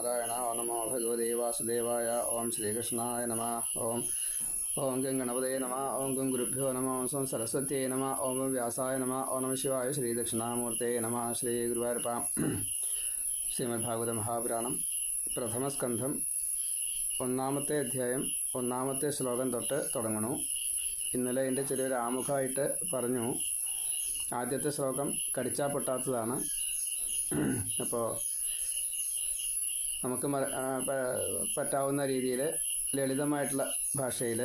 നാരായണ ഓ നമോ ഭഗവതേ വാസുദേവായ ഓം ശ്രീകൃഷ്ണായ നമ ഓം ഓം ഗം ഗണപതേ നമ ഓം ഗം ഗുരുഭ്യോ നമ ഓം സ്വം സരസ്വത്യേ നമ ഓം ഗം വ്യാസായ നമ ഓം നമ ശിവായ ശ്രീ ദക്ഷിണാമൂർത്തേ നമ ശ്രീ ഗുരുവായൂരപ്പ ശ്രീമദ്ഭാഗവത മഹാപുരാണം പ്രഥമസ്കന്ധം ഒന്നാമത്തെ അധ്യായം ഒന്നാമത്തെ ശ്ലോകം തൊട്ട് തുടങ്ങണു. ഇന്നലെ എന്റെ ചെറിയൊരു ആമുഖമായിട്ട് പറഞ്ഞു. ആദ്യത്തെ ശ്ലോകം കടിച്ചാൽ പൊട്ടാത്തതാണ്. അപ്പോൾ നമുക്ക് പറ്റാവുന്ന രീതിയിൽ ലളിതമായിട്ടുള്ള ഭാഷയിൽ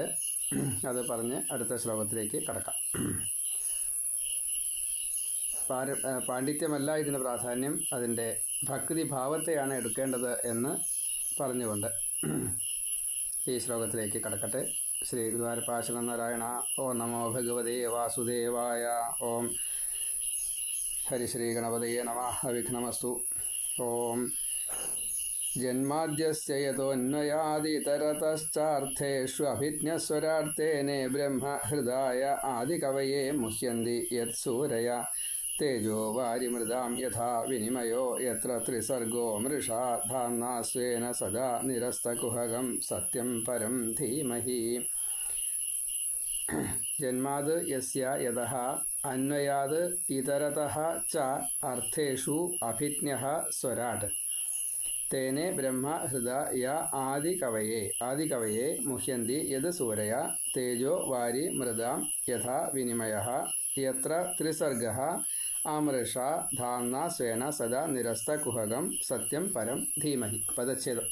അത് പറഞ്ഞ് അടുത്ത ശ്ലോകത്തിലേക്ക് കടക്കാം. പാര പാണ്ഡിത്യമല്ല ഇതിന് പ്രാധാന്യം അതിന്റെ ഭക്തി ഭാവത്തെയാണ് എടുക്കേണ്ടത് എന്ന് പറഞ്ഞുകൊണ്ട് ഈ ശ്ലോകത്തിലേക്ക് കടക്കട്ടെ. ശ്രീ ഗുരുവായൂരപ്പാശന നാരായണ ഓ നമോ ഭഗവതേ വാസുദേവായ ഓം ഹരിശ്രീ ഗണപതയെ നമ വിഘ്നമസ്തു ഓം ജന്മാദ്യസ്യ ബ്രഹ്മ ഹൃദയ ആദികവയെ മുഹ്യന്തി യത്സൂരയ തേജോ വാരിമൃതാം യഥാ വിനിമയോ യത്ര ത്രിസർഗോ മൃഷാ ധാമ്നാ സ്വേന സദാ നിരസ്തകുഹകം സത്യം പരം ധീമഹി. ജന്മാത് യസ്യ യഥ അന്വയാത് ഇതരത ച അർത്ഥേഷു അഭിജ്ഞ സ്വരാട്. തേനെ ബ്രഹ്മ ഹൃദ യ ആദി കവയെ. മുഹ്യന്തി യത് സൂരയ തേജോ വാരി മൃദാം യഥാ വിനിമയ യത്ര ത്രിസർഗ ആമൃഷ ധാന്ന സ്വേന സദാ നിരസ്ത കുഹകം സത്യം പരം ധീമഹി. പദച്ഛേദം.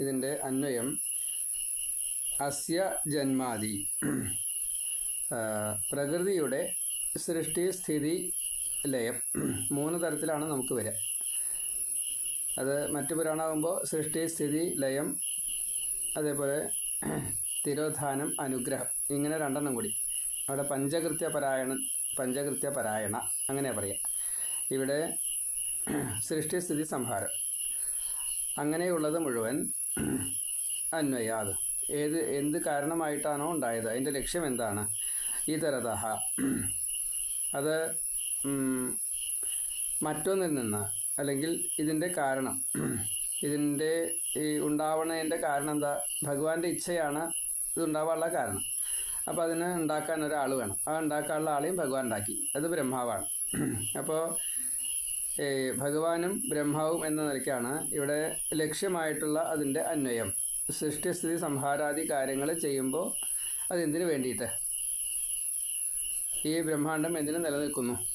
ഇതിന്റെ അന്വയം. അസ്യ ജന്മാദി. പ്രകൃതിയുടെ സൃഷ്ടി സ്ഥിതി ലയം മൂന്ന് തരത്തിലാണ് നമുക്ക് വരിക. അത് മറ്റു പുരാണമാകുമ്പോൾ സൃഷ്ടി സ്ഥിതി ലയം അതേപോലെ തിരോധാനം അനുഗ്രഹം. ഇങ്ങനെ രണ്ടെണ്ണം കൂടി. അവിടെ പഞ്ചകൃത്യ പരായണൻ പഞ്ചകൃത്യ പരായണ അങ്ങനെ പറയാം. ഇവിടെ സൃഷ്ടി സ്ഥിതി സംഹാരം. അങ്ങനെയുള്ളത് മുഴുവൻ അന്വയാത്. ഏത് എന്ത് കാരണമായിട്ടാണോ ഉണ്ടായത്? അതിന്റെ ലക്ഷ്യം എന്താണ്? ഇതരതഹ. അത് മറ്റൊന്നിൽ നിന്ന് അല്ലെങ്കിൽ ഇതിന്റെ കാരണം ഇതിന്റെ ഈ ഉണ്ടാവണതിന്റെ കാരണം എന്താ ഭഗവാന്റെ ഇച്ഛയാണ് ഇതുണ്ടാവാനുള്ള കാരണം. അപ്പോൾ അതിന് ഉണ്ടാക്കാൻ ഒരാൾ വേണം. ആ ഉണ്ടാക്കാനുള്ള ആളെയും ഭഗവാൻ ഉണ്ടാക്കി. അത് ബ്രഹ്മാവാണ്. അപ്പോൾ ഭഗവാനും ബ്രഹ്മാവും എന്ന നിലയ്ക്കാണ് ഇവിടെ ലക്ഷ്യമായിട്ടുള്ള അതിന്റെ അന്വയം. സൃഷ്ടിസ്ഥിതി സംഹാരാദി കാര്യങ്ങൾ ചെയ്യുമ്പോൾ അതെന്തിനു വേണ്ടിയിട്ട്? ഈ ബ്രഹ്മാണ്ടം എന്തിനു നിലനിൽക്കുന്നു?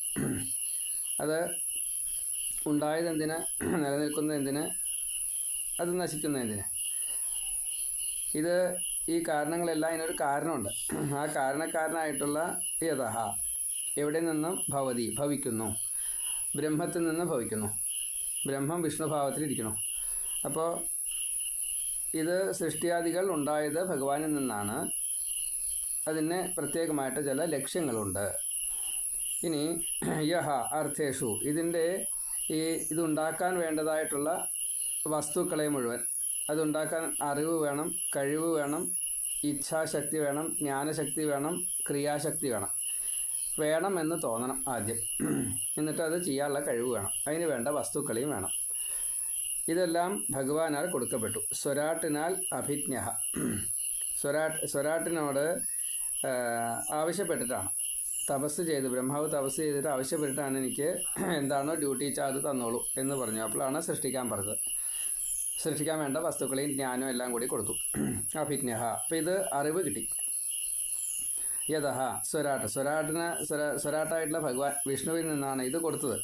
അത് ഉണ്ടായത് എന്തിന് നിലനിൽക്കുന്നത് എന്തിന് അത് നശിക്കുന്നത് എന്തിന്? ഇത് ഈ കാരണങ്ങളെല്ലാം ഇതിനൊരു കാരണമുണ്ട്. ആ കാരണക്കാരനായിട്ടുള്ള യഥ എവിടെ നിന്നും ഭവതി ഭവിക്കുന്നു. ബ്രഹ്മത്തിൽ നിന്ന് ഭവിക്കുന്നു. ബ്രഹ്മം വിഷ്ണുഭാവത്തിലിരിക്കുന്നു അപ്പോൾ ഇത് സൃഷ്ടിയാദികൾ ഉണ്ടായത് ഭഗവാനിൽ നിന്നാണ്. അതിന് പ്രത്യേകമായിട്ട് ചില ലക്ഷ്യങ്ങളുണ്ട്. ഇനി യഹ അർത്ഥേഷു ഇതിന്റെ ഈ ഇതുണ്ടാക്കാൻ വേണ്ടതായിട്ടുള്ള വസ്തുക്കളെ മുഴുവൻ. അതുണ്ടാക്കാൻ അറിവ് വേണം കഴിവ് വേണം ഇച്ഛാശക്തി വേണം ജ്ഞാനശക്തി വേണം ക്രിയാശക്തി വേണം. വേണം എന്ന് തോന്നണം ആദ്യം. എന്നിട്ട് അത് ചെയ്യാനുള്ള കഴിവ് വേണം. അതിന് വേണ്ട വസ്തുക്കളെയും വേണം. ഇതെല്ലാം ഭഗവാനാൽ കൊടുക്കപ്പെട്ടു. സ്വരാട്ടിനാൽ അഭിജ്ഞ സ്വരാട്ട് സ്വരാട്ടിനോട് ആവശ്യപ്പെട്ടിട്ടാണ്. തപസ് ചെയ്ത് ബ്രഹ്മാവ് തപസ് ചെയ്തിട്ട് ആവശ്യപ്പെട്ടിട്ടാണ് എനിക്ക് എന്താണോ ഡ്യൂട്ടി ചാർജ് തന്നോളൂ എന്ന് പറഞ്ഞു. അപ്പോഴാണ് സൃഷ്ടിക്കാൻ പറഞ്ഞത്. സൃഷ്ടിക്കാൻ വേണ്ട വസ്തുക്കളെയും ജ്ഞാനവും എല്ലാം കൂടി കൊടുത്തു. അഭിജ്ഞ. അപ്പം ഇത് അറിവ് കിട്ടി. യഥ. സ്വരാട്ട്. സ്വരാട്ടിന് സ്വര സ്വരാട്ടായിട്ടുള്ള ഭഗവാൻ വിഷ്ണുവിൽ നിന്നാണ് ഇത് കൊടുത്തത്.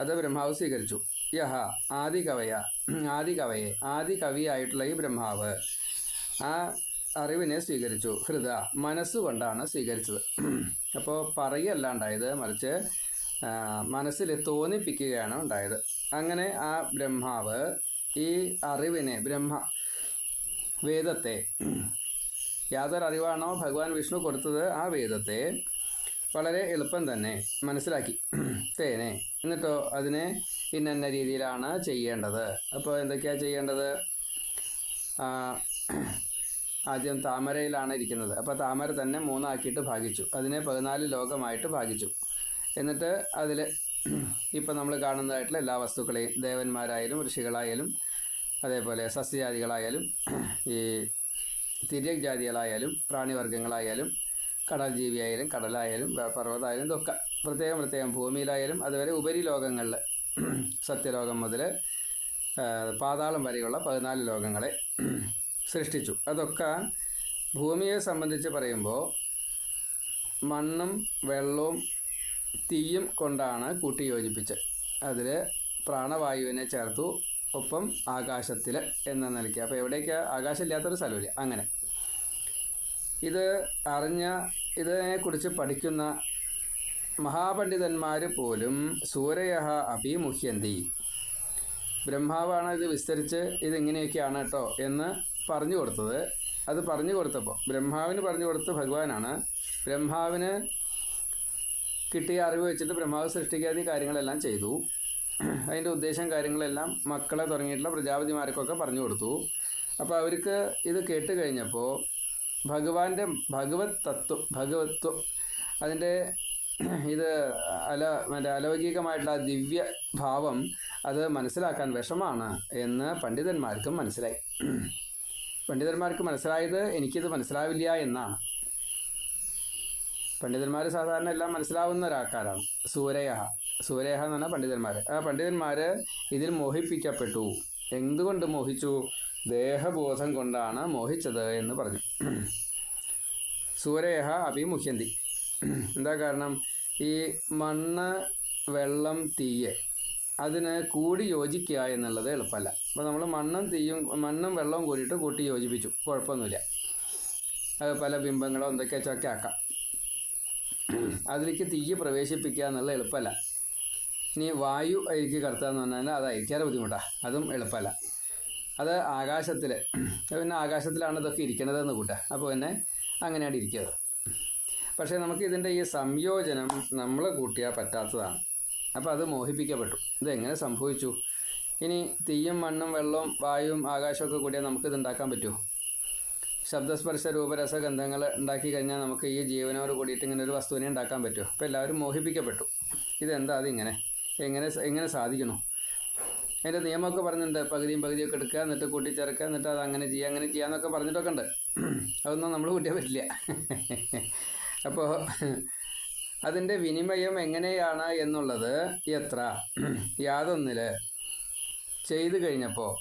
അത് ബ്രഹ്മാവ് സ്വീകരിച്ചു. യഹ. ആദി കവയ ആദി കവയെ ആദി കവിയായിട്ടുള്ള ഈ ബ്രഹ്മാവ്. ആ അറിവിനെ സ്വീകരിച്ചു. ഹൃദ മനസ്സുകൊണ്ടാണ് സ്വീകരിച്ചത്. അപ്പോൾ പറയല്ല ഉണ്ടായത് മറിച്ച് മനസ്സിൽ തോന്നിപ്പിക്കുകയാണ് ഉണ്ടായത്. അങ്ങനെ ആ ബ്രഹ്മാവ് ഈ അറിവിനെ ബ്രഹ്മ വേദത്തെ യാതൊരു അറിവാണോ ഭഗവാൻ വിഷ്ണു കൊടുത്തത് ആ വേദത്തെ വളരെ എളുപ്പം തന്നെ മനസ്സിലാക്കി. തേനെ എന്നിട്ടോ അതിനെ ഇന്ന രീതിയിലാണ് ചെയ്യേണ്ടത്. അപ്പോൾ എന്തൊക്കെയാണ് ചെയ്യേണ്ടത്? ആദ്യം താമരയിലാണ് ഇരിക്കുന്നത്. അപ്പോൾ താമര തന്നെ മൂന്നാക്കിയിട്ട് ഭാഗിച്ചു. അതിനെ പതിനാല് ലോകമായിട്ട് ഭാഗിച്ചു. എന്നിട്ട് അതിൽ ഇപ്പം നമ്മൾ കാണുന്നതായിട്ടുള്ള എല്ലാ വസ്തുക്കളെയും ദേവന്മാരായാലും ഋഷികളായാലും അതേപോലെ സസ്യജാതികളായാലും ഈ തിര്യക് ജാതികളായാലും പ്രാണിവർഗങ്ങളായാലും കടൽ ജീവിയായാലും കടലായാലും പർവതമായാലും ഇതൊക്കെ പ്രത്യേകം പ്രത്യേകം ഭൂമിയിലായാലും അതുവരെ ഉപരിലോകങ്ങളിൽ സത്യലോകം മുതൽ പാതാളം വരെയുള്ള പതിനാല് ലോകങ്ങളെ സൃഷ്ടിച്ചു. അതൊക്കെ ഭൂമിയെ സംബന്ധിച്ച് പറയുമ്പോൾ മണ്ണും വെള്ളവും തീയും കൊണ്ടാണ് കൂട്ടി യോജിപ്പിച്ച് അതിൽ പ്രാണവായുവിനെ ചേർത്തു ഒപ്പം ആകാശത്തിൽ എന്ന നിലയ്ക്ക് അപ്പോൾ എവിടേക്ക്? ആകാശമില്ലാത്തൊരു സ്ഥലമില്ല? അങ്ങനെ. ഇത് അറിഞ്ഞ ഇതിനെക്കുറിച്ച് പഠിക്കുന്ന മഹാപണ്ഡിതന്മാർ പോലും സൂരയ അഭിമുഹ്യന്തി ബ്രഹ്മാവാണ് ഇത് വിസ്തരിച്ച് ഇതിങ്ങനെയൊക്കെയാണ് കേട്ടോ എന്ന് പറഞ്ഞു കൊടുത്തത്. അത് പറഞ്ഞു കൊടുത്തപ്പോൾ ബ്രഹ്മാവിന് പറഞ്ഞു കൊടുത്ത ഭഗവാനാണ്. ബ്രഹ്മാവിന് കിട്ടിയ അറിവ് വെച്ചിട്ട് ബ്രഹ്മാവ് സൃഷ്ടിക്കാതെ കാര്യങ്ങളെല്ലാം ചെയ്തു. അതിന്റെ ഉദ്ദേശം കാര്യങ്ങളെല്ലാം മക്കളെ തുടങ്ങിയിട്ടുള്ള പ്രജാപതിമാർക്കൊക്കെ പറഞ്ഞു കൊടുത്തു. അപ്പോൾ അവർക്ക് ഇത് കേട്ട് കഴിഞ്ഞപ്പോൾ ഭഗവാന്റെ ഭഗവത് തത്വം ഭഗവത്വം അതിന്റെ ഇത് അല മറ്റേ അലൗകികമായിട്ടുള്ള ദിവ്യ ഭാവം അത് മനസ്സിലാക്കാൻ വിഷമാണ് എന്ന് പണ്ഡിതന്മാർക്കും മനസ്സിലായി. പണ്ഡിതന്മാർക്ക് മനസ്സിലായത് എനിക്കിത് മനസ്സിലാവില്ല എന്നാണ്. പണ്ഡിതന്മാർ സാധാരണ എല്ലാം മനസ്സിലാവുന്ന ഒരാൾക്കാരാണ്. സൂരയഹ. സൂരയഹ എന്ന് പറഞ്ഞാൽ പണ്ഡിതന്മാർ ആ പണ്ഡിതന്മാർ ഇതിൽ മോഹിപ്പിക്കപ്പെട്ടു. എന്തുകൊണ്ട് മോഹിച്ചു? ദേഹബോധം കൊണ്ടാണ് മോഹിച്ചത് എന്ന് പറഞ്ഞു. സൂരയഹ അഭിമുഖ്യന്തി. എന്താ കാരണം? ഈ മണ്ണ് വെള്ളം തീയ് അതിന് കൂടി യോജിക്കുക എന്നുള്ളത് എളുപ്പമല്ല. അപ്പോൾ നമ്മൾ മണ്ണും തീയും മണ്ണും വെള്ളവും കൂടിയിട്ട് കൂട്ടി യോജിപ്പിച്ചു. കുഴപ്പമൊന്നുമില്ല. അത് പല ബിംബങ്ങളോ എന്തൊക്കെ വെച്ചൊക്കെ ആക്കാം. അതിലേക്ക് തീയ് പ്രവേശിപ്പിക്കുക എന്നുള്ള എളുപ്പമല്ല. ഇനി വായു അരിക്ക് കടത്തുക എന്ന് പറഞ്ഞാൽ അത് അയക്കാറ് ബുദ്ധിമുട്ടാണ് അതും എളുപ്പമല്ല. അത് ആകാശത്തിൽ പിന്നെ ആകാശത്തിലാണ് ഇതൊക്കെ ഇരിക്കണതെന്ന് കൂട്ടുക അപ്പോൾ പിന്നെ അങ്ങനെയാണ് ഇരിക്കുന്നത് പക്ഷേ നമുക്ക് ഇതിന്റെ ഈ സംയോജനം നമ്മൾ കൂട്ടിയാൽ പറ്റാത്തതാണ്. അപ്പോൾ അത് മോഹിപ്പിക്കപ്പെട്ടു. ഇതെങ്ങനെ സംഭവിച്ചു? ഇനി തീയും മണ്ണും വെള്ളവും വായുവും ആകാശമൊക്കെ കൂടിയാൽ നമുക്ക് ഉണ്ടാക്കാൻ പറ്റുമോ ശബ്ദസ്പർശ രൂപരസ ഗന്ധങ്ങൾ ഉണ്ടാക്കി കഴിഞ്ഞാൽ നമുക്ക് ഈ ജീവനോട് കൂടിയിട്ട് ഇങ്ങനെ ഒരു വസ്തുവിനെ ഉണ്ടാക്കാൻ പറ്റുമോ അപ്പോൾ എല്ലാവരും മോഹിപ്പിക്കപ്പെട്ടു. ഇതെന്താ അതിങ്ങനെ? എങ്ങനെ എങ്ങനെ സാധിക്കണോ അതിന്റെ നിയമമൊക്കെ പറഞ്ഞിട്ടുണ്ട്. പകുതിയും പകുതിയൊക്കെ എടുക്കുക എന്നിട്ട് കൂട്ടിച്ചേർക്കുക എന്നിട്ട് അത് അങ്ങനെ ചെയ്യുക അങ്ങനെ ചെയ്യാന്നൊക്കെ പറഞ്ഞിട്ടൊക്കെ ഉണ്ട്. അതൊന്നും നമ്മൾ കൂട്ടിയാൽ പറ്റില്ല. അപ്പോൾ അതിന്റെ വിനിമയം എങ്ങനെയാണ് എന്നുള്ളത് എത്ര? യാതൊന്നിൽ ചെയ്തു കഴിഞ്ഞപ്പോൾ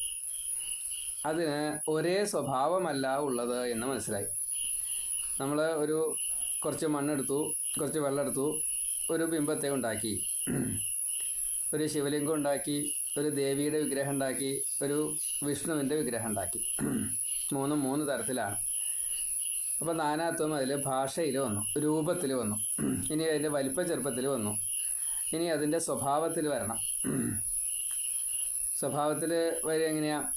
അതിന് ഒരേ സ്വഭാവമല്ല ഉള്ളത് എന്ന് മനസ്സിലായി. നമ്മൾ ഒരു കുറച്ച് മണ്ണെടുത്തു കുറച്ച് വെള്ളം എടുത്തു ഒരു ബിംബത്തെ ഉണ്ടാക്കി. ഒരു ശിവലിംഗം ഉണ്ടാക്കി ഒരു ദേവിയുടെ വിഗ്രഹം ഉണ്ടാക്കി ഒരു വിഷ്ണുവിന്റെ വിഗ്രഹം ഉണ്ടാക്കി. മൂന്നും മൂന്ന് തരത്തിലാണ്. അപ്പോൾ നാനാത്വം അതിൽ ഭാഷയിൽ വന്നു രൂപത്തിൽ വന്നു. ഇനി അതിന്റെ വലിപ്പ ചെറുപ്പത്തിൽ വന്നു. ഇനി അതിന്റെ സ്വഭാവത്തിൽ വരണം. സ്വഭാവത്തിൽ വരിക എങ്ങനെയാണ്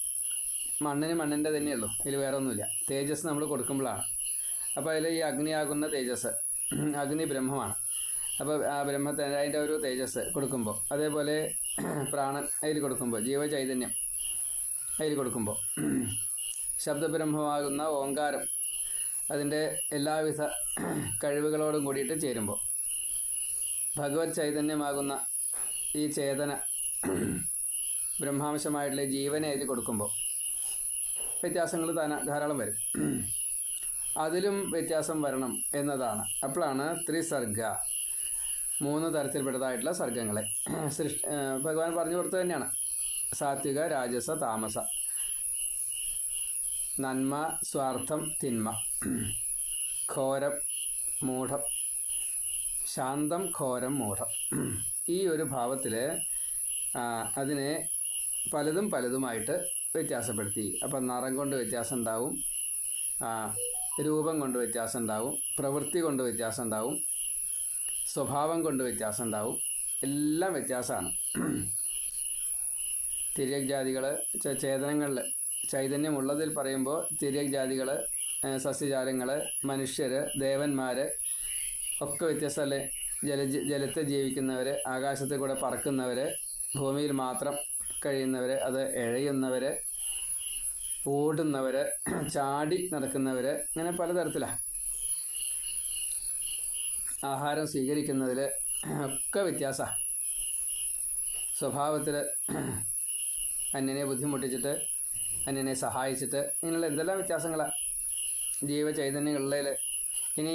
മണ്ണിന് മണ്ണിന്റെ തന്നെയുള്ളൂ ഇതിൽ വേറെ ഒന്നുമില്ല തേജസ് നമ്മൾ കൊടുക്കുമ്പോഴാണ്. അപ്പോൾ അതിൽ ഈ അഗ്നിയാകുന്ന തേജസ് അഗ്നി ബ്രഹ്മമാണ്. അപ്പോൾ ആ ബ്രഹ്മത്തെ അതിന്റെ ഒരു തേജസ് കൊടുക്കുമ്പോൾ അതേപോലെ പ്രാണൻ അതിൽ കൊടുക്കുമ്പോൾ ജീവചൈതന്യം അതിൽ കൊടുക്കുമ്പോൾ ശബ്ദബ്രഹ്മമാകുന്ന ഓങ്കാരം അതിന്റെ എല്ലാവിധ കഴിവുകളോടും കൂടിയിട്ട് ചേരുമ്പോൾ ഭഗവത് ചൈതന്യമാകുന്ന ഈ ചേതന ബ്രഹ്മാംശമായിട്ടുള്ള ജീവനെ അതിൽ കൊടുക്കുമ്പോൾ വ്യത്യാസങ്ങൾ താന ധാരാളം വരും. അതിലും വ്യത്യാസം വരണം എന്നതാണ്. അപ്പോഴാണ് ത്രിസർഗ മൂന്ന് തരത്തിൽപ്പെട്ടതായിട്ടുള്ള സർഗങ്ങളെ. സൃഷ്ടി ഭഗവാൻ പറഞ്ഞു കൊടുത്തത് തന്നെയാണ്. സാത്വിക രാജസ താമസ. നന്മ സ്വാർത്ഥം തിന്മ. ഘോരം മൂഢം. ശാന്തം ഘോരം മൂഢം. ഈ ഒരു ഭാവത്തിൽ അതിനെ പലതും പലതുമായിട്ട് വ്യത്യാസപ്പെടുത്തി. അപ്പം നിറം കൊണ്ട് വ്യത്യാസം ഉണ്ടാവും രൂപം കൊണ്ട് വ്യത്യാസം ഉണ്ടാവും പ്രവൃത്തി കൊണ്ട് വ്യത്യാസം ഉണ്ടാവും സ്വഭാവം കൊണ്ട് വ്യത്യാസം ഉണ്ടാവും. എല്ലാം വ്യത്യാസമാണ്. തിരിയജാതികൾ ജാതികൾ ചേതനങ്ങളിൽ ചൈതന്യമുള്ളതിൽ പറയുമ്പോൾ തിര്യക് ജാതികൾ സസ്യജാലങ്ങൾ മനുഷ്യർ ദേവന്മാർ ഒക്കെ വ്യത്യസ്തമല്ലേ? ജല ജലത്തെ ജീവിക്കുന്നവർ ആകാശത്തിൽ കൂടെ പറക്കുന്നവർ ഭൂമിയിൽ മാത്രം കഴിയുന്നവർ അത് എഴയുന്നവർ ഓടുന്നവർ ചാടി നടക്കുന്നവർ അങ്ങനെ പലതരത്തിലാണ് ആഹാരം സ്വീകരിക്കുന്നതിൽ ഒക്കെ വ്യത്യാസമാണ് സ്വഭാവത്തിൽ അന്യനെ ബുദ്ധിമുട്ടിച്ചിട്ട് അന്യനെ സഹായിച്ചിട്ട് ഇങ്ങനെയുള്ള എന്തെല്ലാം വ്യത്യാസങ്ങളാണ് ജീവചൈതന്യങ്ങളിൽ ഇനി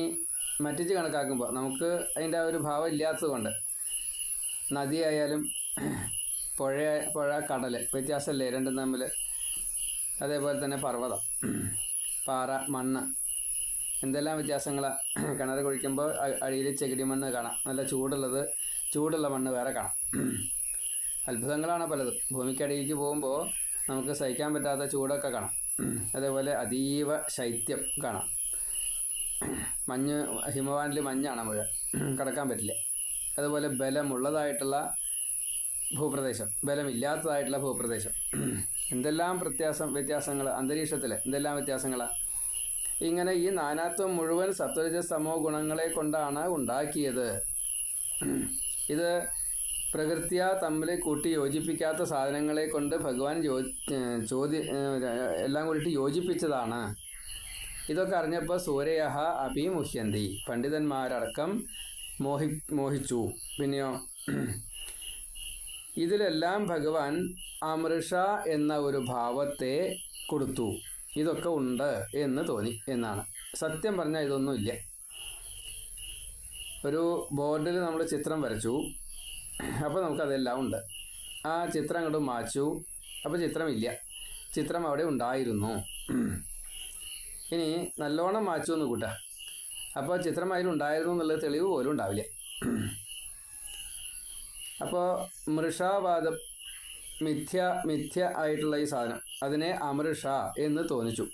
മറ്റിച്ച് കണക്കാക്കുമ്പോൾ നമുക്ക് അതിന്റെ ആ ഒരു ഭാവം ഇല്ലാത്തതുകൊണ്ട് നദിയായാലും പുഴ പുഴ കടൽ വ്യത്യാസമല്ലേ രണ്ടും തമ്മിൽ അതേപോലെ തന്നെ പർവതം പാറ മണ്ണ് എന്തെല്ലാം വ്യത്യാസങ്ങളാണ് കിണർ കുഴിക്കുമ്പോൾ അടിയിൽ ചെകിടി മണ്ണ് കാണാം. നല്ല ചൂടുള്ളത് ചൂടുള്ള മണ്ണ് വേറെ കാണാം. അത്ഭുതങ്ങളാണ് പലതും. ഭൂമിക്കടിയിലേക്ക് പോകുമ്പോൾ നമുക്ക് സഹിക്കാൻ പറ്റാത്ത ചൂടൊക്കെ കാണാം. അതേപോലെ അതീവ ശൈത്യം കാണാം. മഞ്ഞ് ഹിമവാനിൽ മഞ്ഞാണ് മുഴുവൻ. കടക്കാൻ പറ്റില്ല. അതുപോലെ ബലമുള്ളതായിട്ടുള്ള ഭൂപ്രദേശം ബലമില്ലാത്തതായിട്ടുള്ള ഭൂപ്രദേശം. എന്തെല്ലാം പ്രത്യാസം വ്യത്യാസങ്ങൾ അന്തരീക്ഷത്തിൽ എന്തെല്ലാം വ്യത്യാസങ്ങളാണ് ഇങ്ങനെ ഈ നാനാത്വം മുഴുവൻ സത്വരജ സമോ ഗുണങ്ങളെ കൊണ്ടാണ് ഉണ്ടാക്കിയത്. ഇത് പ്രകൃത്യ തമ്മിൽ കൂട്ടി യോജിപ്പിക്കാത്ത സാധനങ്ങളെ കൊണ്ട് ഭഗവാൻ ചോദ്യ എല്ലാം കൂടിയിട്ട് യോജിപ്പിച്ചതാണ്. ഇതൊക്കെ അറിഞ്ഞപ്പോൾ സൂര്യയഹ അഭിമുഹ്യന്തി പണ്ഡിതന്മാരടക്കം മോഹി മോഹിച്ചു. പിന്നെയോ ഇതിലെല്ലാം ഭഗവാൻ അമൃഷ എന്ന ഒരു ഭാവത്തെ കൊടുത്തു. ഇതൊക്കെ ഉണ്ട് എന്ന് തോന്നി എന്നാണ്. സത്യം പറഞ്ഞാൽ ഇതൊന്നുമില്ല. ഒരു ബോർഡിൽ നമ്മൾ ചിത്രം വരച്ചു. അപ്പോൾ നമുക്കതെല്ലാം ഉണ്ട്. ആ ചിത്രം അങ്ങോട്ട് മാച്ചു. അപ്പോൾ ചിത്രമില്ല. ചിത്രം അവിടെ ഉണ്ടായിരുന്നു. ഇനി നല്ലോണം മാച്ചു എന്ന് കൂട്ടാ. അപ്പോൾ ചിത്രം അതിലുണ്ടായിരുന്നു എന്നുള്ള തെളിവ് പോലും ഉണ്ടാവില്ല. അപ്പോൾ മൃഷാവാദം മിഥ്യ മിഥ്യ ആയിട്ടുള്ള ഈ സാധനം അതിനെ അമൃഷ എന്ന് തോന്നിച്ചു.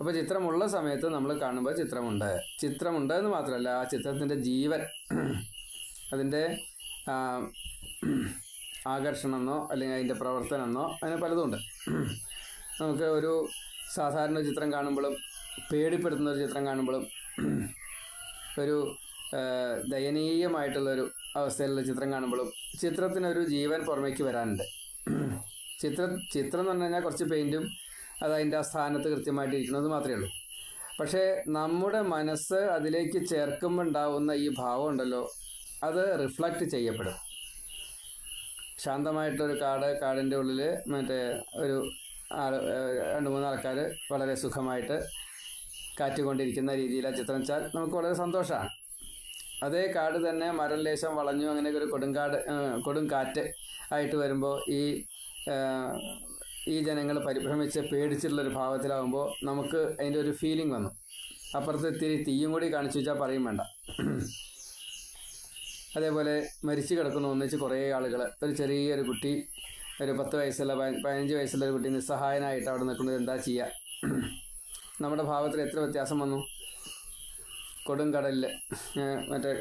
അപ്പോൾ ചിത്രമുള്ള സമയത്ത് നമ്മൾ കാണുമ്പോൾ ചിത്രമുണ്ട്. ചിത്രമുണ്ട് എന്ന് മാത്രമല്ല ആ ചിത്രത്തിന്റെ ജീവൻ അതിന്റെ ആകർഷണമെന്നോ അല്ലെങ്കിൽ അതിന്റെ പ്രവർത്തനമെന്നോ അങ്ങനെ പലതുമുണ്ട്. നമുക്ക് ഒരു സാധാരണ ചിത്രം കാണുമ്പോഴും പേടിപ്പെടുത്തുന്ന ഒരു ചിത്രം കാണുമ്പോഴും ഒരു ദയനീയമായിട്ടുള്ളൊരു അവസ്ഥയിലുള്ള ചിത്രം കാണുമ്പോഴും ചിത്രത്തിനൊരു ജീവൻ പുറമേക്ക് വരാനുണ്ട്. ചിത്രം ചിത്രം എന്ന് പറഞ്ഞു കഴിഞ്ഞാൽ കുറച്ച് പെയിന്റും അത് അതിന്റെ ആ സ്ഥാനത്ത് കൃത്യമായിട്ട് ഇരിക്കുന്നത് മാത്രമേ ഉള്ളൂ. പക്ഷേ നമ്മുടെ മനസ്സ് അതിലേക്ക് ചേർക്കുമ്പോൾ ഉണ്ടാവുന്ന ഈ ഭാവം ഉണ്ടല്ലോ അത് റിഫ്ലക്റ്റ് ചെയ്യപ്പെടും. ശാന്തമായിട്ടൊരു കാട് കാടിന്റെ ഉള്ളിൽ മറ്റേ ഒരു രണ്ട് മൂന്ന് ആൾക്കാർ വളരെ സുഖമായിട്ട് കാറ്റുകൊണ്ടിരിക്കുന്ന രീതിയിൽ ആ ചിത്രം വെച്ചാൽ നമുക്ക് വളരെ സന്തോഷമാണ്. അതേ കാട് തന്നെ മരം ലേശം വളഞ്ഞു അങ്ങനെയൊക്കെ ഒരു കൊടുങ്കാട് കൊടുങ്കാറ്റ് ആയിട്ട് വരുമ്പോൾ ഈ ഈ ജനങ്ങൾ പരിഭ്രമിച്ച് പേടിച്ചിട്ടുള്ളൊരു ഭാവത്തിലാവുമ്പോൾ നമുക്ക് അതിന്റെ ഒരു ഫീലിംഗ് വന്നു. അപ്പുറത്ത് ഇത്തിരി തീയും കൂടി കാണിച്ചു വെച്ചാൽ പറയും വേണ്ട. അതേപോലെ മരിച്ചു കിടക്കുന്ന ഒന്നിച്ച് കുറേ ആളുകൾ ഒരു ചെറിയൊരു കുട്ടി ഒരു പത്ത് വയസ്സുള്ള പതിനഞ്ച് വയസ്സുള്ള ഒരു കുട്ടി നിസ്സഹായനായിട്ട് അവിടെ നിൽക്കുന്നത് എന്താ ചെയ്യുക നമ്മുടെ ഭാവത്തിൽ എത്ര വ്യത്യാസം വന്നു? കൊടുങ്കടലിൽ മറ്റേ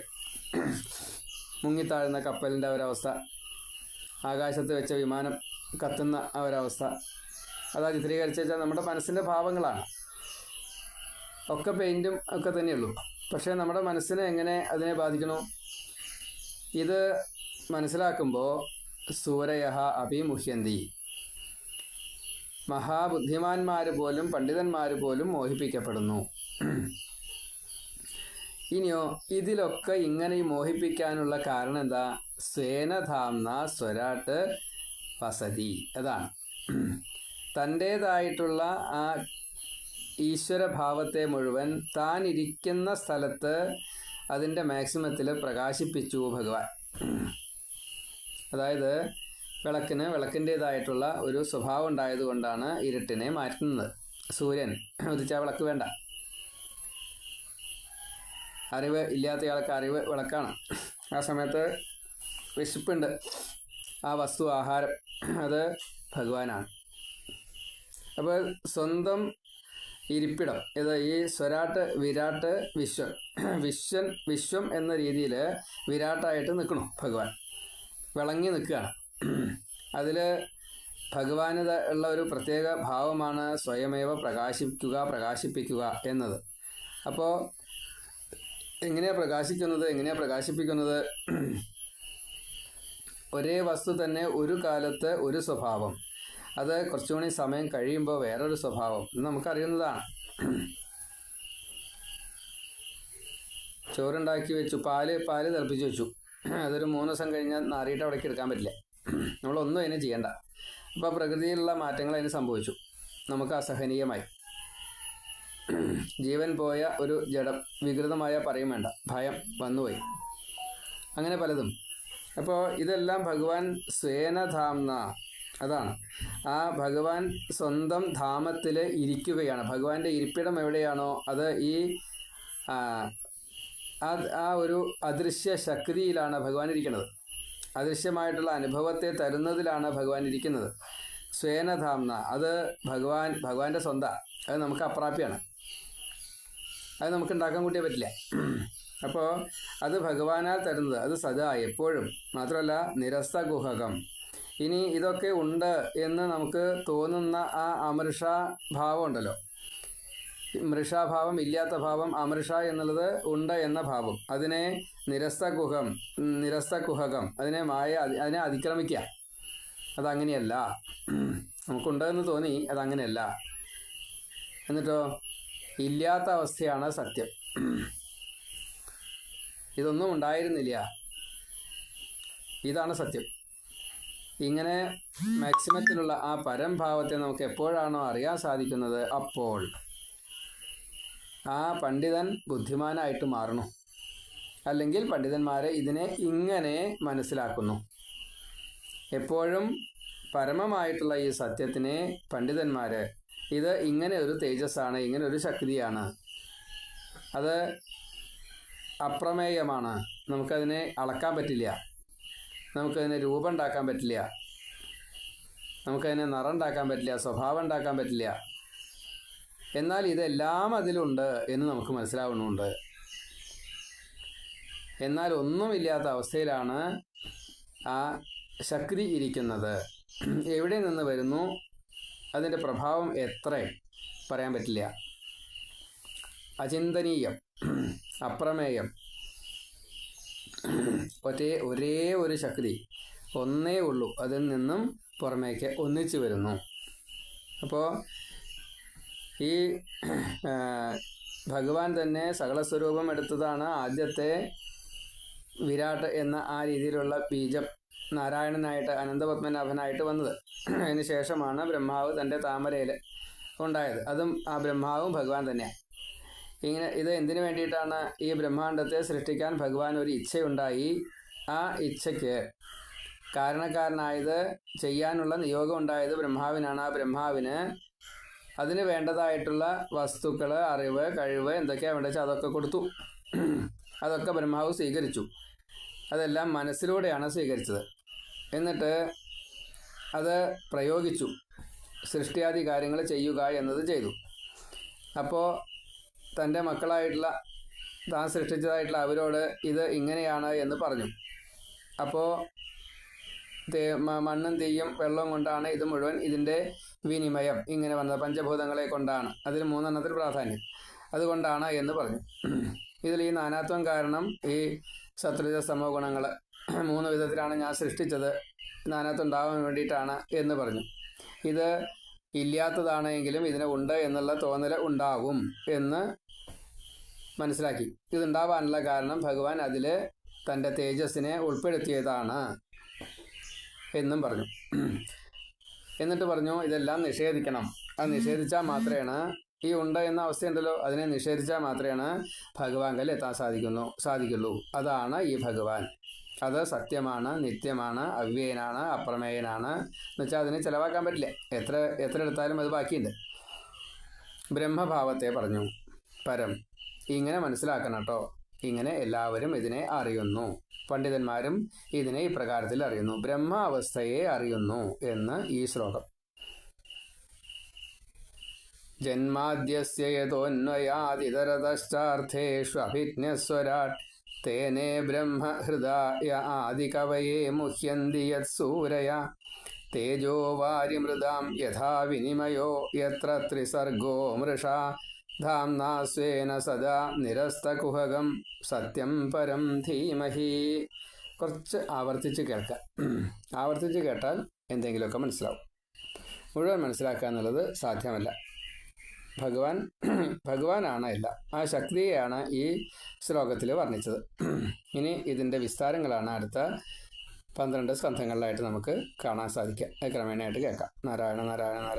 മുങ്ങിത്താഴുന്ന കപ്പലിന്റെ ഒരവസ്ഥ ആകാശത്ത് വെച്ച വിമാനം കത്തുന്ന ഒരവസ്ഥ. അതാ ചിത്രീകരിച്ച് വെച്ചാൽ നമ്മുടെ മനസ്സിന്റെ ഭാവങ്ങളാണ്. ഒക്കെ പെയിന്റും ഒക്കെ തന്നെയുള്ളൂ. പക്ഷേ നമ്മുടെ മനസ്സിനെ എങ്ങനെ അതിനെ ബാധിക്കണോ? ഇത് മനസ്സിലാക്കുമ്പോൾ സൂരയഹ അഭിമുഹ്യന്തി മഹാബുദ്ധിമാന്മാർ പോലും പണ്ഡിതന്മാർ പോലും മോഹിപ്പിക്കപ്പെടുന്നു. ഇനിയോ ഇതിലൊക്കെ ഇങ്ങനെ മോഹിപ്പിക്കാനുള്ള കാരണം എന്താ സ്വേനധാംന സ്വരാട്ട് വസതി. അതാണ്. തന്റേതായിട്ടുള്ള ആ ഈശ്വരഭാവത്തെ മുഴുവൻ താൻ ഇരിക്കുന്ന സ്ഥലത്ത് അതിന്റെ മാക്സിമത്തിൽ പ്രകാശിപ്പിച്ചു ഭഗവാൻ. അതായത് വിളക്കിന് വിളക്കിന്റേതായിട്ടുള്ള ഒരു സ്വഭാവം ഉണ്ടായതുകൊണ്ടാണ് ഇരുട്ടിനെ മാറ്റുന്നത്. സൂര്യൻ ഉദിച്ചാൽ വിളക്ക് വേണ്ട. അറിവ് ഇല്ലാത്തയാൾക്ക് അറിവ് വിളക്കാണ്. ആ സമയത്ത് വിശപ്പുണ്ട്. ആ വസ്തു ആഹാരം അത് ഭഗവാനാണ്. അപ്പോൾ സ്വന്തം ഇരിപ്പിടം. ഇത് ഈ സ്വരാട്ട് വിരാട്ട് വിശ്വൻ. വിശ്വൻ വിശ്വം എന്ന രീതിയിൽ വിരാട്ടായിട്ട് നിൽക്കണം ഭഗവാൻ. വിളങ്ങി നിൽക്കുകയാണ്. അതിൽ ഭഗവാന് ഉള്ള ഒരു പ്രത്യേക ഭാവമാണ് സ്വയമേവ പ്രകാശിക്കുക പ്രകാശിപ്പിക്കുക എന്നത്. അപ്പോൾ എങ്ങനെയാണ് പ്രകാശിക്കുന്നത് എങ്ങനെയാണ് പ്രകാശിപ്പിക്കുന്നത്? ഒരേ വസ്തു തന്നെ ഒരു കാലത്ത് ഒരു സ്വഭാവം. അത് കുറച്ചുകൂടി സമയം കഴിയുമ്പോൾ വേറൊരു സ്വഭാവം. ഇത് നമുക്കറിയുന്നതാണ്. ചോറുണ്ടാക്കി വെച്ചു. പാൽ പാൽ തിളപ്പിച്ച് വെച്ചു. അതൊരു മൂന്ന് ദിവസം കഴിഞ്ഞാൽ നാറിയിട്ട് അവിടേക്ക് എടുക്കാൻ പറ്റില്ല. നമ്മളൊന്നും അതിന് ചെയ്യണ്ട. അപ്പോൾ പ്രകൃതിയിലുള്ള മാറ്റങ്ങൾ അതിന് സംഭവിച്ചു. നമുക്ക് അസഹനീയമായി. ജീവൻ പോയ ഒരു ജഡം വികൃതമായ പറയും വേണ്ട. ഭയം വന്നുപോയി. അങ്ങനെ പലതും. അപ്പോൾ ഇതെല്ലാം ഭഗവാൻ സ്വേനധാംന അതാണ്. ആ ഭഗവാൻ സ്വന്തം ധാമത്തിൽ ഇരിക്കുകയാണ്. ഭഗവാന്റെ ഇരിപ്പിടം എവിടെയാണോ അത് ഈ ആ, ഒരു അദൃശ്യ ശക്തിയിലാണ് ഭഗവാൻ ഇരിക്കുന്നത്. അദൃശ്യമായിട്ടുള്ള അനുഭവത്തെ തരുന്നതിലാണ് ഭഗവാൻ ഇരിക്കുന്നത്. സ്വേനധാംന അത് ഭഗവാൻ ഭഗവാന്റെ സ്വന്തം അത് നമുക്ക് അപ്രാപ്യമാണ് അത് നമുക്ക് ഉണ്ടാക്കാൻ കൂട്ടിയേ പറ്റില്ല. അപ്പോൾ അത് ഭഗവാനാൽ തരുന്നത് അത് സദാ എപ്പോഴും. മാത്രമല്ല നിരസ്ത ഗുഹകം ഇനി ഇതൊക്കെ ഉണ്ട് എന്ന് നമുക്ക് തോന്നുന്ന ആ അമൃഷ ഭാവം ഉണ്ടല്ലോ. മൃഷാഭാവം ഇല്ലാത്ത ഭാവം അമൃഷ എന്നുള്ളത് ഉണ്ട് എന്ന ഭാവം. അതിനെ നിരസ്തകുഹം നിരസ്തകുഹകം നിരസ്ത കുഹകം അതിനെ മായ അതിനെ അതിക്രമിക്കുക അതങ്ങനെയല്ല. നമുക്കുണ്ട് എന്ന് തോന്നി അതങ്ങനെയല്ല. എന്നിട്ടോ? ഇല്ലാത്ത അവസ്ഥയാണ് സത്യം. ഇതൊന്നും ഉണ്ടായിരുന്നില്ല. ഇതാണ് സത്യം. ഇങ്ങനെ മാക്സിമത്തിലുള്ള ആ പരംഭാവത്തെ നമുക്ക് എപ്പോഴാണോ അറിയാൻ സാധിക്കുന്നത് അപ്പോൾ ആ പണ്ഡിതൻ ബുദ്ധിമാനായിട്ട് മാറുന്നു അല്ലെങ്കിൽ പണ്ഡിതന്മാരെ ഇതിനെ ഇങ്ങനെ മനസ്സിലാക്കുന്നു. എപ്പോഴും പരമമായിട്ടുള്ള ഈ സത്യത്തിനെ പണ്ഡിതന്മാർ ഇത് ഇങ്ങനെ ഒരു തേജസ്സാണ് ഇങ്ങനെ ഒരു ശക്തിയാണ്. അത് അപ്രമേയമാണ്. നമുക്കതിനെ അളക്കാൻ പറ്റില്ല. നമുക്കതിനെ രൂപം ഉണ്ടാക്കാൻ പറ്റില്ല. നമുക്കതിനെ നിറം ഉണ്ടാക്കാൻ പറ്റില്ല സ്വഭാവം ഉണ്ടാക്കാൻ പറ്റില്ല. എന്നാൽ ഇതെല്ലാം അതിലുണ്ട് എന്ന് നമുക്ക് മനസ്സിലാവുന്നുണ്ട്. എന്നാൽ ഒന്നുമില്ലാത്ത അവസ്ഥയിലാണ് ആ ശക്തി ഇരിക്കുന്നത്. എവിടെ നിന്ന് വരുന്നു? അതിന്റെ പ്രഭാവം എത്ര? പറയാൻ പറ്റില്ല. അചിന്തനീയം അപ്രമേയം ഒരേ ഒരേ ഒരു ശക്തി ഒന്നേ ഉള്ളൂ. അതിൽ നിന്നും പുറമേക്ക് ഒന്നിച്ചു വരുന്നു. അപ്പോൾ ഈ ഭഗവാൻ തന്നെ സകലസ്വരൂപം എടുത്തതാണ്. ആദ്യത്തെ വിരാട് എന്ന ആ രീതിയിലുള്ള ബീജം നാരായണനായിട്ട് അനന്തപത്മനാഭനായിട്ട് വന്നത്. അതിന് ശേഷമാണ് ബ്രഹ്മാവ് തന്റെ താമരയിൽ ഉണ്ടായത്. അതും ആ ബ്രഹ്മാവും ഭഗവാൻ തന്നെയാണ്. ഇങ്ങനെ ഇത് എന്തിനു വേണ്ടിയിട്ടാണ് ഈ ബ്രഹ്മാണ്ടത്തെ സൃഷ്ടിക്കാൻ ഭഗവാൻ ഒരു ഇച്ഛയുണ്ടായി? ആ ഇച്ഛയ്ക്ക് കാരണക്കാരനായത് ചെയ്യാനുള്ള നിയോഗം ഉണ്ടായത് ബ്രഹ്മാവിനാണ്. ആ ബ്രഹ്മാവിന് അതിന് വേണ്ടതായിട്ടുള്ള വസ്തുക്കൾ അറിവ് കഴിവ് എന്തൊക്കെയാണ് വേണ്ടത് അതൊക്കെ കൊടുത്തു. അതൊക്കെ ബ്രഹ്മാവ് സ്വീകരിച്ചു. അതെല്ലാം മനസ്സിലൂടെയാണ് സ്വീകരിച്ചത്. എന്നിട്ട് അത് പ്രയോഗിച്ചു. സൃഷ്ടിയാദി കാര്യങ്ങൾ ചെയ്യുക എന്നത് ചെയ്തു. അപ്പോൾ തന്റെ മക്കളായിട്ടുള്ള താൻ സൃഷ്ടിച്ചതായിട്ടുള്ള അവരോട് ഇത് ഇങ്ങനെയാണ് എന്ന് പറഞ്ഞു. അപ്പോൾ മണ്ണും തീയും വെള്ളവും കൊണ്ടാണ് ഇത് മുഴുവൻ ഇതിന്റെ വിനിമയം ഇങ്ങനെ വന്നത്. പഞ്ചഭൂതങ്ങളെ കൊണ്ടാണ്. അതിൽ മൂന്നെണ്ണത്തിൽ പ്രാധാന്യം. അതുകൊണ്ടാണ് എന്ന് പറഞ്ഞു. ഇതിൽ ഈ നാനാത്വം കാരണം ഈ ശത്രുജ സമോ ഗുണങ്ങൾ മൂന്ന് വിധത്തിലാണ് ഞാൻ സൃഷ്ടിച്ചത്. നാനാത്വം ഉണ്ടാവാൻ വേണ്ടിയിട്ടാണ് എന്ന് പറഞ്ഞു. ഇത് ഇല്ലാത്തതാണെങ്കിലും ഇതിന് ഉണ്ട് എന്നുള്ള തോന്നൽ ഉണ്ടാകും എന്ന് മനസ്സിലാക്കി. ഇതുണ്ടാവാനുള്ള കാരണം ഭഗവാൻ അതിൽ തന്റെ തേജസ്സിനെ ഉൾപ്പെടുത്തിയതാണ് എന്നും പറഞ്ഞു. എന്നിട്ട് പറഞ്ഞു ഇതെല്ലാം നിഷേധിക്കണം. അത് നിഷേധിച്ചാൽ മാത്രമാണ് ഈ ഉണ്ട് എന്ന അവസ്ഥയുണ്ടല്ലോ അതിനെ നിഷേധിച്ചാൽ മാത്രമാണ് ഭഗവാങ്കൽ എത്താൻ സാധിക്കുന്നു സാധിക്കുള്ളൂ. അതാണ് ഈ ഭഗവാൻ. അത് സത്യമാണ് നിത്യമാണ് അവ്യയനാണ് അപ്രമേയനാണ്. എന്ന് വെച്ചാൽ അതിനെ ചിലവാക്കാൻ പറ്റില്ല. എത്ര എത്ര എടുത്താലും അത് ബാക്കിയുണ്ട്. ബ്രഹ്മഭാവത്തെ പറഞ്ഞു. പരം. ഇങ്ങനെ മനസ്സിലാക്കണം കേട്ടോ. ഇങ്ങനെ എല്ലാവരും ഇതിനെ അറിയുന്നു. പണ്ഡിതന്മാരും ഇതിനെ ഇപ്രകാരത്തിൽ അറിയുന്നു. ബ്രഹ്മാവസ്ഥയെ അറിയുന്നു എന്ന് ഈ ശ്ലോകം. ജന്മാദ്യസ്യ യതോന്വയാതിതരതശ്ചാർത്ഥേഷു അഭിജ്ഞസ്വരാട് തേനേ ബ്രഹ്മഹൃദായ ആദികവയെ മുഹ്യന്തി യത്സൂരയ. തേജോ വാരിമൃതാം യഥാ വിനിമയോ യത്ര ത്രിസർഗോ മൃഷാ. ധാംനാ സ്വേന സദാ നിരസ്തകുഹകം സത്യം പരം ധീമഹി. കുറച്ച് ആവർത്തിച്ച് കേൾക്കാം. ആവർത്തിച്ച് കേട്ടാൽ എന്തെങ്കിലുമൊക്കെ മനസ്സിലാവും. മുഴുവൻ മനസ്സിലാക്കുക എന്നുള്ളത് സാധ്യമല്ല. ഭഗവാൻ ഭഗവാനാണ് അല്ല ആ ശക്തിയെയാണ് ഈ ശ്ലോകത്തിൽ വർണിച്ചത്. ഇനി ഇതിന്റെ വിസ്താരങ്ങളാണ് അടുത്ത പന്ത്രണ്ട് സ്കന്ധങ്ങളിലായിട്ട് നമുക്ക് കാണാൻ സാധിക്കുക. ക്രമേണയായിട്ട് കേൾക്കാം. നാരായണ നാരായണ നാരായണ.